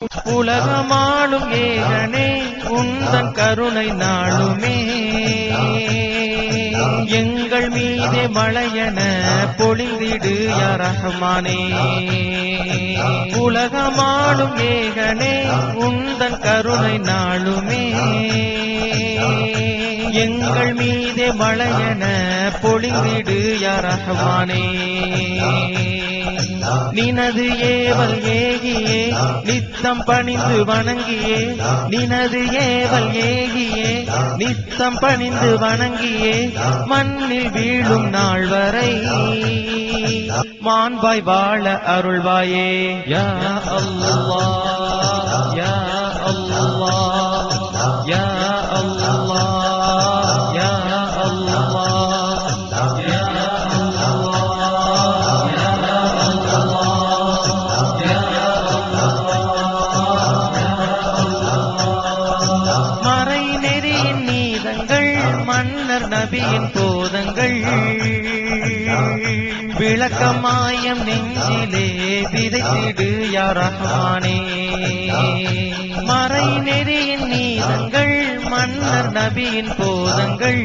உலகமாளும் ஏகனே உந்தன் கருணை நாளுமே. எங்கள் மீதே மழையன பொழிந்திடு யாரகமானே உலகமாளும் ஏகனே உந்தன் கருணை நாளுமே. எங்கள் மீதே மழையன பொழிந்திடு யாரகமானே நினது ஏவல் ஏகியே நித்தம் பணிந்து வணங்கியே. நினது ஏவல் ஏகியே நித்தம் பணிந்து வணங்கியே. மண்ணில் வீழும் நாள் வரை மாண்பாய் வாழ அருள்வாயே. யா அல்லாஹ் யா அல்லாஹ். மன்னர் நபியின் போதங்கள். விளக்கமாயம் நெஞ்சிலே விதைத்திடு யா மறை நெறியின் நீதங்கள் மன்னர் நபியின் போதங்கள்.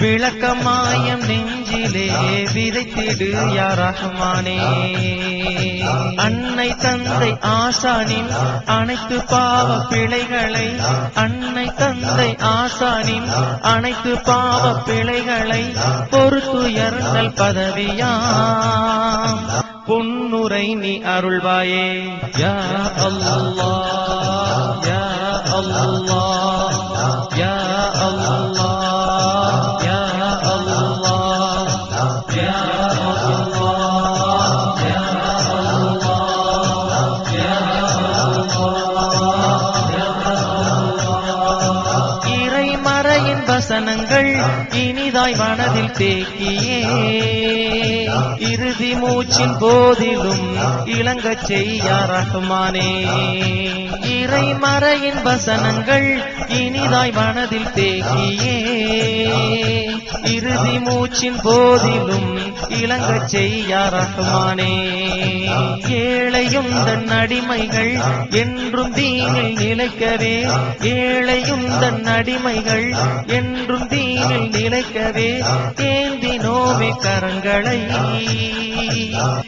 விளக்கமாயம் நெஞ்சிலே விதைத்திடு யா ரஹ்மானே. அன்னை தந்தை ஆசானின் அனைத்து பாவ பிழைகளை அன்னை தந்தை ஆசானின் அனைத்து பாவ பிழைகளை பொறுத்துயர்ந்தல் பதவியாம். பொன்னுரை நீ அருள்வாயே. யா அல்லா யா அல்லா வசனங்கள் இனிதாய் மனதில் தேக்கியே. இறுதி மூச்சின் போதிலும் இளங்கச் செய்ய ரஹ்மானே. இறை மறையின் வசனங்கள் இனிதாய் மனதில் தேக்கியே. இறுதி மூச்சின் போதிலும் இளங்கச் செய்ய ரஹ்மானே. ஏழையும் தன் அடிமைகள் என்றும் தீனில் நிலைக்கவே. ஏழையும் தன் அடிமைகள் என்றும் தீனில் நிலைக்கவே. ஏந்தினோமே கரங்களை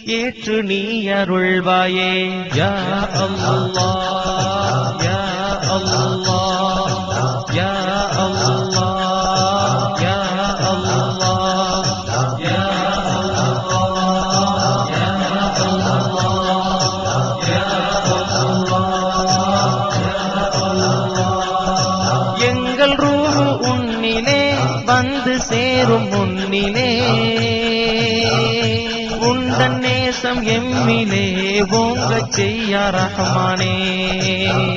ஏற்று நீ அருள்வாயே. யா அல்லாஹ் யா அல்லாஹ் யா வந்து சேரும் முன்னிலே. உண்டன் நேசம் எம்மிலே ஓங்கச் செய்ய ரஹ்மானே.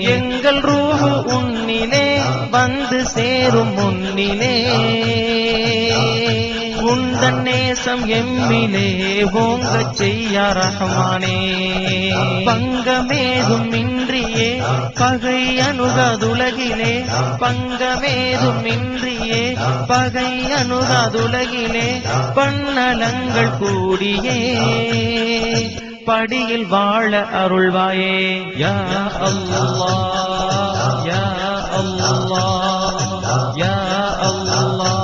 எங்கள் ரூஹு உன்னிலே வந்து சேரும் முன்னிலே. உந்தன் நேசம் எம்மிலே ஓங்கச் செய்ய ரஹ்மானே. பங்கமேதும் இன்றியே பகை அணுகாதுலகிலே பங்கமேதும் இன்றியே பகை அணுகாதுலகிலே பண்ணலங்கள் கூடியே. படியில் வாழ அருள்வாயே. யா அல்லா யா அல்லா யா அல்லா